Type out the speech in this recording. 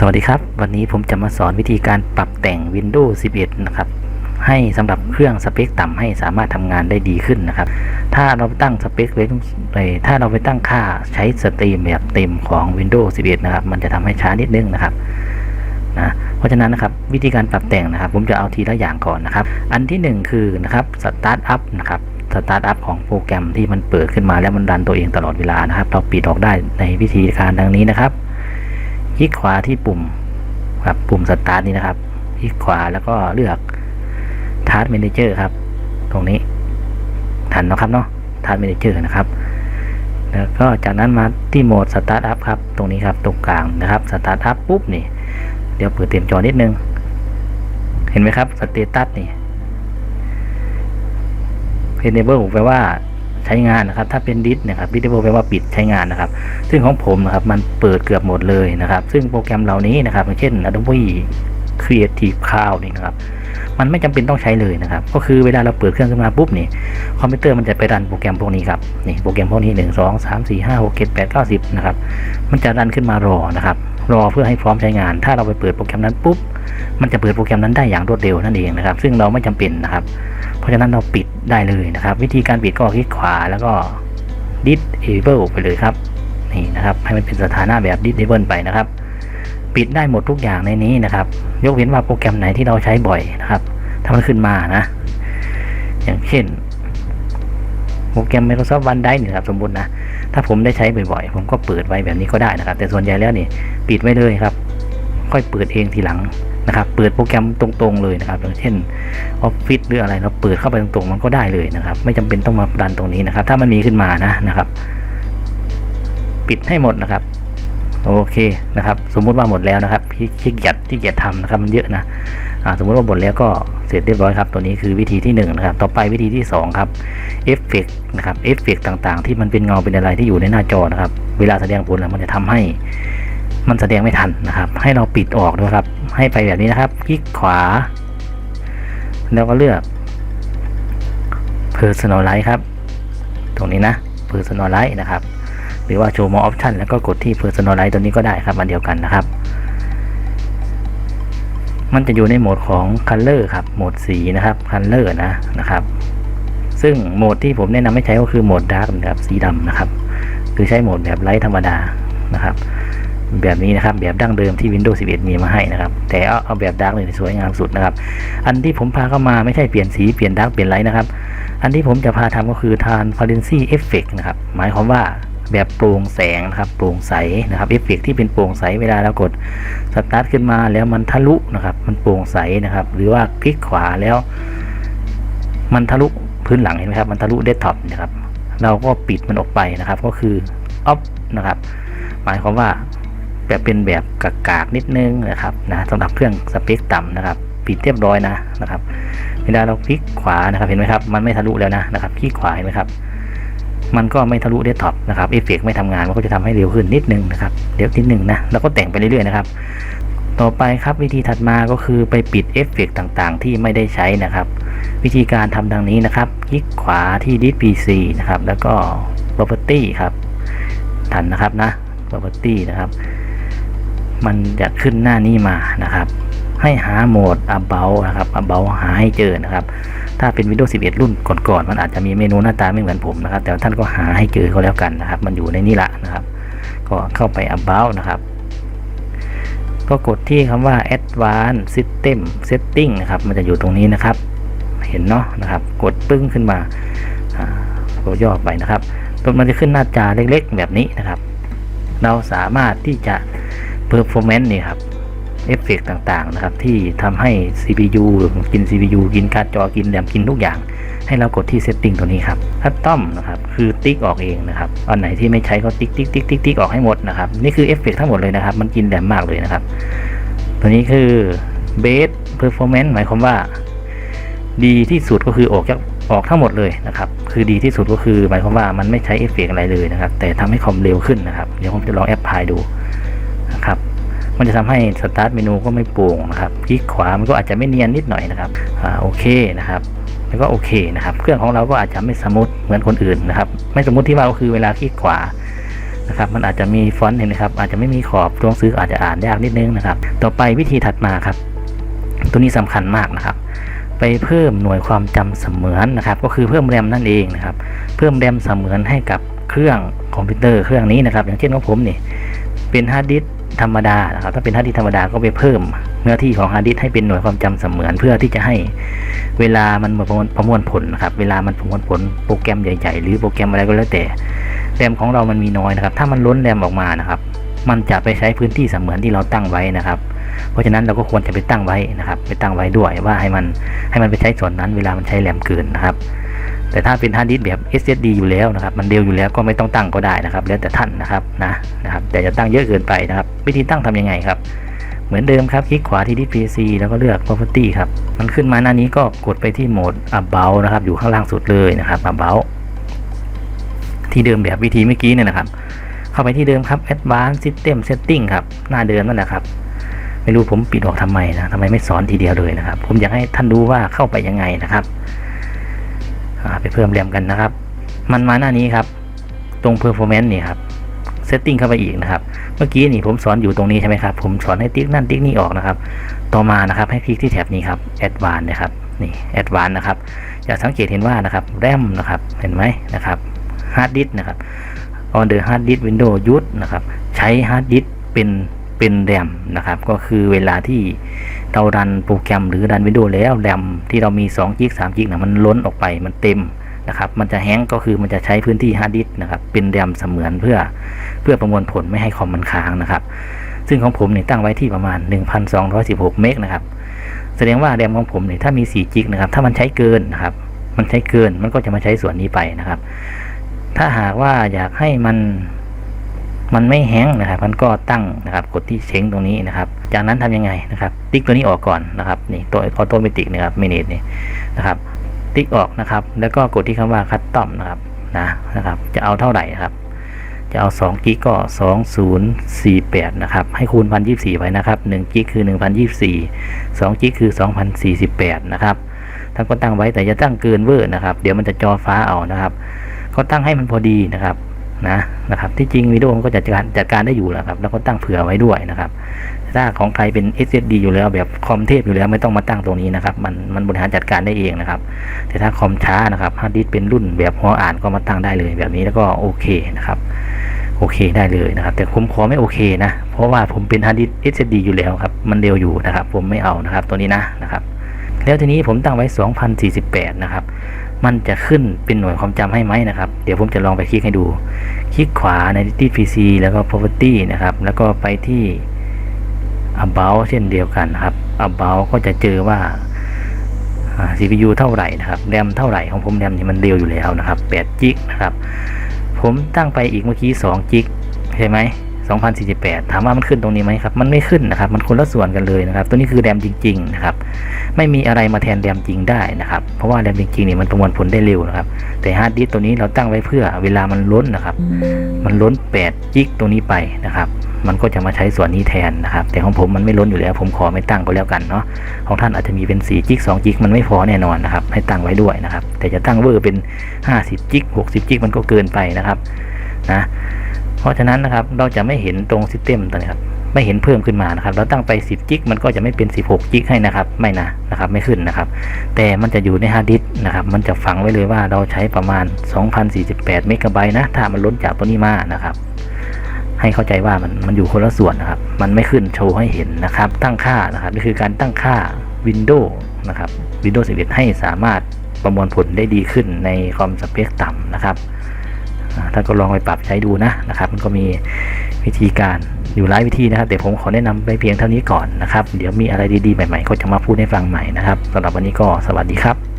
สวัสดีครับ วันนี้ผมจะมาสอนวิธีการปรับแต่ง Windows 11 นะครับ ให้สำหรับเครื่องสเปคต่ำให้สามารถทำงานได้ดีขึ้นนะครับ ถ้าเราตั้งสเปคไว้ถ้าเราไปตั้งค่าใช้สตรีมแบบเต็มของ Windows 11 นะครับ มันจะทำให้ช้านิดนึงนะครับนะเพราะฉะนั้นนะครับวิธีการปรับแต่งนะครับ ผมจะเอาทีละอย่างก่อนนะครับ อันที่หนึ่งคือนะครับสตาร์ทอัพนะครับสตาร์ทอัพของโปรแกรมที่มันเปิดขึ้นมาแล้วมันรันตัวเองตลอดเวลานะครับ เราปิดออกได้ในวิธีการดังนี้นะครับ คลิกขวาที่ปุ่มครับปุ่มสตาร์ทนี้นะครับ คลิกขวาแล้วก็เลือก Task Manager ครับ ตรงนี้ทันนะครับเนาะ Task Manager นะครับ แล้วก็จากนั้นมาที่โหมด Start Up ครับ ตรงนี้ครับ ตรงกลางนะครับ Start Up ปุ๊บนี่ เดี๋ยวเปิดเต็มจอนิดนึง เห็นไหมครับสเตตัสนี่ Enable แปลว่า ใช้งานนะครับ ถ้าเป็นดิสนะครับ Disable แปลว่าปิดใช้งานนะครับ ซึ่งของผมนะครับมันเปิดเกือบหมดเลยนะครับ ซึ่งโปรแกรมเหล่านี้นะครับอย่างเช่น Adobe Creative Cloud นี่นะครับ มันไม่จำเป็นต้องใช้เลยนะครับ ก็คือเวลาเราเปิดเครื่องขึ้นมาปุ๊บนี่คอมพิวเตอร์มันจะไปรันโปรแกรมพวกนี้ครับนี่โปรแกรมพวกนี้ 1 2 3 4 5 6 7 8 9 10 นะครับ มันจะรันขึ้นมารอนะครับ รอเพื่อให้พร้อมใช้งาน ถ้าเราไปเปิดโปรแกรมนั้นปุ๊บ มันจะเปิดโปรแกรมนั้นได้อย่างรวดเร็วนั่นเองนะครับ ซึ่งเราไม่จำเป็นนะครับ เพราะฉะนั้นเราปิดได้เลยนะครับ วิธีการปิดก็คลิกขวาแล้วก็ disable ไปเลยครับ นี่นะครับ ให้มันเป็นสถานะแบบ disable ไปนะครับ ปิดได้หมดทุกอย่างในนี้นะครับ ยกเว้นว่าโปรแกรมไหนที่เราใช้บ่อยนะครับ ถ้ามันขึ้นมานะ อย่างเช่น โปรแกรม Microsoft OneDrive นี่ครับสมมุตินะ ถ้าผมได้ใช้บ่อยๆ ผมก็เปิดไว้แบบนี้ก็ได้นะครับ แต่ส่วนใหญ่แล้วนี่ปิดไว้เลยครับ ค่อยเปิดเองทีหลังนะครับ เปิดโปรแกรมตรงๆเลยนะครับอย่างเช่นออฟฟิศหรืออะไรเราเปิดเข้าไปตรงๆ มันก็ได้เลยนะครับ ไม่จำเป็นต้องมาดันตรงนี้นะครับ ถ้ามันมีขึ้นมานะนะครับ ปิดให้หมดนะครับ โอเคนะครับสมมุติว่าหมดแล้วนะครับขี้ขี้เกียจขี้เกียจทำนะครับมันเยอะนะสมมุติว่าหมดแล้วก็เสร็จเรียบร้อยครับ ตัวนี้คือวิธีที่หนึ่งนะครับต่อไปวิธีที่สองครับเอฟเฟกนะครับเอฟเฟกต่างๆ ที่มันเป็นเงาเป็นอะไรที่อยู่ในหน้าจอนะครับ เวลาแสดงผลมันจะทำให้มันแสดงไม่ทันนะครับ ให้เราปิดออกด้วยครับ ให้ไปแบบนี้นะครับ คลิกขวา แล้วก็เลือก personalize ครับ ตรงนี้นะ personalize นะครับ หรือว่า show more option แล้วก็กดที่ personalize ตัวนี้ก็ได้ครับอันเดียวกันนะครับ มันจะอยู่ในโหมดของ color ครับโหมดสีนะครับ color นะนะครับ ซึ่งโหมดที่ผมแนะนำให้ใช้ก็คือโหมด dark นะครับสีดำนะครับ คือใช้โหมดแบบไลท์ธรรมดานะครับ แบบนี้นะครับแบบดั้งเดิมที่ Windows 11 มีมาให้นะครับ แต่เอาเอาแบบดาร์กเลยสวยงามสุดนะครับ อันที่ผมพาเข้ามาไม่ใช่เปลี่ยนสีเปลี่ยนดาร์กเปลี่ยนไลท์นะครับอันที่ผมจะพาทำก็คือ transparency effect นะครับ หมายความว่า แบบโปร่งแสงนะครับโปร่งใสนะครับเอฟเฟกที่เป็นโปร่งใสเวลาเรากดสตาร์ทขึ้นมาแล้วมันทะลุนะครับ มันโปร่งใสนะครับ หรือว่าคลิกขวาแล้ว มันทะลุพื้นหลังเห็นไหมครับ มันทะลุเดสก์ท็อปนะครับ เราก็ปิดมันออกไปนะครับ ก็คือออฟนะครับ หมายความว่าแบบเป็นแบบกากๆนิดนึงนะครับนะสำหรับเครื่องสเปคต่ำนะครับปิดเรียบร้อยนะนะครับ เวลาเราคลิกขวานะครับเห็นไหมครับ มันไม่ทะลุแล้วนะนะครับคลิกขวาเห็นไหมครับ มันก็ไม่ทะลุเดสก์ท็อปนะครับเอฟเฟกไม่ทำงานมันก็จะทำให้เร็วขึ้นนิดนึงนะครับเดี๋ยวนิดนึงนะแล้วก็แต่งไปเรื่อยๆนะครับต่อไปครับวิธีถัดมาก็คือไปปิดเอฟเฟกต่างๆ ที่ไม่ได้ใช้นะครับ วิธีการทำดังนี้นะครับ คลิกขวาที่ DPC นะครับ แล้วก็ Property ครับทันนะครับนะ Property นะครับ มันจะขึ้นหน้านี้มานะครับ ให้หาโหมด about นะครับ about หาให้เจอนะครับ ถ้าเป็น Windows 11 รุ่นก่อนๆมันอาจจะมีเมนูหน้าตาไม่เหมือนผมนะครับ แต่ท่านก็หาให้เจอก็แล้วกันนะครับ มันอยู่ในนี้ละนะครับ ก็เข้าไป about นะครับ ก็กดที่คำว่า advanced system setting นะครับ มันจะอยู่ตรงนี้นะครับ เห็นเนาะนะครับ กดปึ้งขึ้นมาอ่าก็ย่อไปนะครับตรงมันจะขึ้นหน้าจาเล็กๆ แบบนี้นะครับ เราสามารถที่จะ performance นี่ครับ เอฟเฟกต่างๆนะครับที่ทำให้ CPU กิน CPU กินการ์ดจอกินแรมกินทุกอย่าง ให้เรากดที่ setting ตัวนี้ครับคัสตอมนะครับคือติ๊กออกเองนะครับอันไหนที่ไม่ใช้ก็ติ๊กติ๊กติ๊กติ๊กติ๊กออกให้หมดนะครับนี่คือเอฟเฟกทั้งหมดเลยนะครับ มันกินแรมมากเลยนะครับ ตัวนี้คือ base performance หมายความว่า ดีที่สุดก็คือออกจากออกทั้งหมดเลยนะครับ คือดีที่สุดก็คือหมายความว่ามันไม่ใช้เอฟเฟกอะไรเลยนะครับ แต่ทำให้คอมเร็วขึ้นนะครับ เดี๋ยวผมจะลองแอปพลายดู มันจะทำให้สตาร์ทเมนูก็ไม่โปร่งนะครับคลิกขวามันก็อาจจะไม่เนียนนิดหน่อยนะครับอ่าโอเคนะครับแล้วก็โอเคนะครับ เครื่องของเราก็อาจจะไม่สมูทเหมือนคนอื่นนะครับ ไม่สมมติที่ว่าก็คือเวลาคลิกขวานะครับมันอาจจะมีฟอนต์เห็นไหมครับอาจจะไม่มีขอบตัวหนังสืออาจจะอ่านยากนิดนึงนะครับ ต่อไปวิธีถัดมาครับ ตัวนี้สำคัญมากนะครับ ไปเพิ่มหน่วยความจำเสมือนนะครับ ก็คือเพิ่มแรมนั่นเองนะครับ เพิ่มแรมเสมือนให้กับเครื่องคอมพิวเตอร์เครื่องนี้นะครับ อย่างเช่นของผมนี่เป็นฮาร์ดดิส ธรรมดานะครับถ้าเป็นฮาร์ดดิสธรรมดาก็ไปเพิ่มเนื้อที่ของฮาร์ดดิสให้เป็นหน่วยความจำเสมือน เพื่อที่จะให้เวลามันประมวลประมวลผลนะครับเวลามันประมวลผลโปรแกรมใหญ่ๆ หรือโปรแกรมอะไรก็แล้วแต่แรมของเรามันมีน้อยนะครับ ถ้ามันล้นแรมออกมานะครับ มันจะไปใช้พื้นที่เสมือนที่เราตั้งไว้นะครับ เพราะฉะนั้นเราก็ควรจะไปตั้งไว้นะครับ ไปตั้งไว้ด้วยว่าให้มันให้มันไปใช้ส่วนนั้น เวลามันใช้แรมเกินนะครับ แต่ถ้าเป็นฮาร์ดดิสก์แบบ SSD อยู่แล้วนะครับ มันเร็วอยู่แล้วก็ไม่ต้องตั้งก็ได้นะครับ แล้วแต่ท่านนะครับนะนะครับ แต่จะตั้งเยอะเกินไปนะครับ วิธีตั้งทำยังไงครับ เหมือนเดิมครับ คลิกขวาที่ดิส PC แล้วก็เลือก Property ครับ มันขึ้นมาหน้านี้ก็กดไปที่โหมด About นะครับ อยู่ข้างล่างสุดเลยนะครับ About ที่เดิมแบบวิธีเมื่อกี้เนี่ยนะครับ เข้าไปที่เดิมครับ Advanced System Setting ครับ หน้าเดิมนั่นแหละครับไม่รู้ผมปิดออกทำไมนะทำไมไม่สอนทีเดียวเลยนะครับ ผมอยากให้ท่านดูว่าเข้าไปยังไงนะครับ ไปเพิ่มแรมกันนะครับ มันมาหน้านี้ครับ ตรง performance นี่ครับ setting เข้าไปอีกนะครับ เมื่อกี้นี่ผมสอนอยู่ตรงนี้ใช่ไหมครับ ผมสอนให้ติ๊กนั่นติ๊กนี่ออกนะครับ ต่อมานะครับให้คลิกที่แถบนี้ครับ advanced นะครับ นี่ advanced นะครับ จะสังเกตเห็นว่านะครับ RAM นะครับ เห็นไหมนะครับ hard disk นะครับ on the hard disk window use นะครับ ใช้ hard disk เป็น เป็นแรมนะครับ ก็คือเวลาที่เรารันโปรแกรมหรือรันวิดีโอแล้วแรมที่เรามี2กิก3กิกนะมันล้นออกไปมันเต็มนะครับ มันจะแฮงก็คือมันจะใช้พื้นที่ฮาร์ดดิสนะครับ เป็นแรมเสมือนเพื่อเพื่อประมวลผลไม่ให้คอมมันค้างนะครับ ซึ่งของผมเนี่ยตั้งไว้ที่ประมาณ 1,216 เมกนะครับ แสดงว่าแรมของผมเนี่ยถ้ามี4กิกนะครับ ถ้ามันใช้เกินนะครับ มันใช้เกินมันก็จะมาใช้ส่วนนี้ไปนะครับ ถ้าหากว่าอยากให้มัน มันไม่แห้งนะครับ มันก็ตั้งนะครับ กดที่เช้งตรงนี้นะครับ จากนั้นทำยังไงนะครับ ติ๊กตัวนี้ออกก่อนนะครับ นี่ตัวออโตเมติกนะครับเมเนจนี่นะครับ ติ๊กออกนะครับ แล้วก็กดที่คำว่าคัตตอมนะครับนะนะครับ จะเอาเท่าไหร่ครับ จะเอา2กิกก็ 2048 นะครับ ให้คูณ 1024 ไว้นะครับ1กิกคือ 1024 2กิกคือ 2048 นะครับท่านก็ตั้งไว้แต่อย่าตั้งเกินเวอร์นะครับ เดี๋ยวมันจะจอฟ้าเอานะครับ ก็ตั้งให้มันพอดีนะครับ นะนะครับ ที่จริงวิดีโอมันก็จัดการจัดการได้อยู่แล้วครับแล้วก็ตั้งเผื่อไว้ด้วยนะครับ ถ้าของใครเป็น SSD อยู่แล้วแบบคอมเทพอยู่แล้วไม่ต้องมาตั้งตรงนี้นะครับ มันมันบริหารจัดการได้เองนะครับ แต่ถ้าคอมช้านะครับฮาร์ดดิสเป็นรุ่นแบบหัวอ่านก็มาตั้งได้เลยแบบนี้แล้วก็โอเคนะครับโอเคได้เลยนะครับ แต่ผมขอไม่โอเคนะ เพราะว่าผมเป็นฮาร์ดดิส SSD อยู่แล้วครับ มันเร็วอยู่นะครับ ผมไม่เอานะครับตัวนี้นะนะครับ แล้วทีนี้ผมตั้งไว้ 2048 นะครับ มันจะขึ้นเป็นหน่วยความจำให้ไหมนะครับ เดี๋ยวผมจะลองไปคลิกให้ดู คลิกขวาในที่ PC แล้วก็ property นะครับ แล้วก็ไปที่ about เช่นเดียวกันครับ about ก็จะเจอว่าอ่า CPU เท่าไหร่นะครับแรมเท่าไหร่ของผมแรมนี่มันเร็วอยู่แล้วนะครับ8จิกนะครับ ผมตั้งไปอีกเมื่อกี้2จิกใช่ไหม 2048 ถามว่ามันขึ้นตรงนี้ไหมครับ มันไม่ขึ้นนะครับ มันคนละส่วนกันเลยนะครับ ตัวนี้คือแรมจริง ๆ นะครับ ไม่มีอะไรมาแทนแรมจริงได้นะครับ เพราะว่าแรมจริงๆเนี่ยมันประมวลผลได้เร็วนะครับ แต่ฮาร์ดดิสก์ตัวนี้เราตั้งไว้เพื่อเวลามันล้นนะครับ มันล้น8จิกตรงนี้ไปนะครับ มันก็จะมาใช้ส่วนนี้แทนนะครับ แต่ของผมมันไม่ล้นอยู่แล้ว ผมขอไม่ตั้งก็แล้วกันเนาะ ของท่านอาจจะมีเป็น4จิก2จิกมันไม่พอแน่นอนนะครับ ให้ตั้งไว้ด้วยนะครับ แต่จะตั้งเวอร์เป็น 50จิก60จิกมันก็เกินไปนะครับ นะ เพราะฉะนั้นนะครับเราจะไม่เห็นตรงซิสเต็มตัวนี้ครับไม่เห็นเพิ่มขึ้นมานะครับ เราตั้งไป 10 จิกมันก็จะไม่เป็น 16 จิกให้นะครับ ไม่นะนะครับ ไม่ขึ้นนะครับ แต่มันจะอยู่ในฮาร์ดดิสนะครับ มันจะฝังไว้เลยว่าเราใช้ประมาณ 2048 เมกะไบต์นะ ถ้ามันล้นจากตัวนี้มานะครับ ให้เข้าใจว่ามันมันอยู่คนละส่วนนะครับ มันไม่ขึ้นโชว์ให้เห็นนะครับ ตั้งค่านะครับนี่คือการตั้งค่า Windows นะครับ Windows 11 ให้สามารถประมวลผลได้ดีขึ้นในคอมสเปคต่ำนะครับ ท่านก็ลองไปปรับใช้ดูนะนะครับ มันก็มีวิธีการอยู่หลายวิธีนะครับแต่ผมขอแนะนำไปเพียงเท่านี้ก่อนนะครับ เดี๋ยวมีอะไรดีๆใหม่ๆ ก็จะมาพูดให้ฟังใหม่นะครับสำหรับวันนี้ก็สวัสดีครับ